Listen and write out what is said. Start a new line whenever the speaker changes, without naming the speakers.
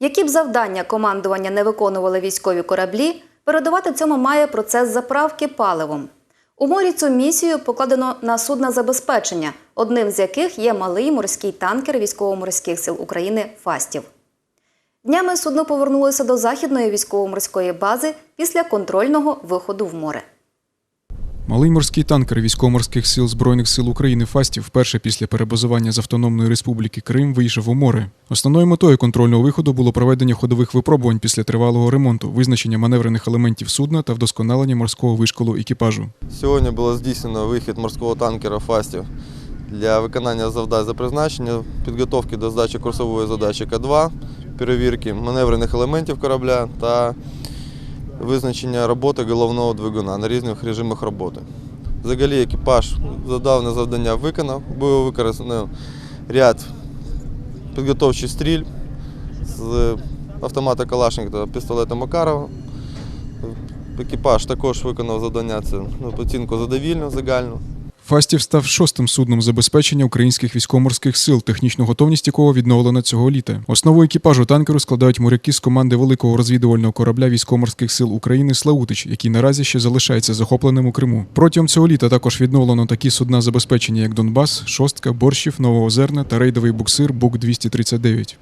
Які б завдання командування не виконували військові кораблі, передувати цьому має процес заправки паливом. У морі цю місію покладено на судна забезпечення, одним з яких є малий морський танкер військово-морських сил України Фастів. Днями судно повернулося до західної військово-морської бази після контрольного виходу в море.
Малий морський танкер військово-морських сил Збройних сил України Фастів вперше після перебазування з Автономної Республіки Крим вийшов у море. Основною метою контрольного виходу було проведення ходових випробувань після тривалого ремонту, визначення маневрених елементів судна та вдосконалення морського вишколу екіпажу.
Сьогодні було здійснено вихід морського танкера Фастів для виконання завдань за призначенням, підготовки до здачі курсової задачі К2, перевірки маневрених елементів корабля та визначення роботи головного двигуна на різних режимах роботи. Взагалі екіпаж задавне завдання виконав, було використано ряд підготовчих стріль з автомата Калашник та пістолета Макарова. Екіпаж також виконав завдання це ну, оцінку задовільну, загальну.
Фастів став шостим судном забезпечення українських військово-морських сил, технічну готовність якого відновлено цього літа. Основу екіпажу танкеру складають моряки з команди великого розвідувального корабля військово-морських сил України Славутич, який наразі ще залишається захопленим у Криму. Протягом цього літа також відновлено такі судна забезпечення, як Донбас, Шостка, Борщів, Новоозерна та рейдовий буксир Бук 239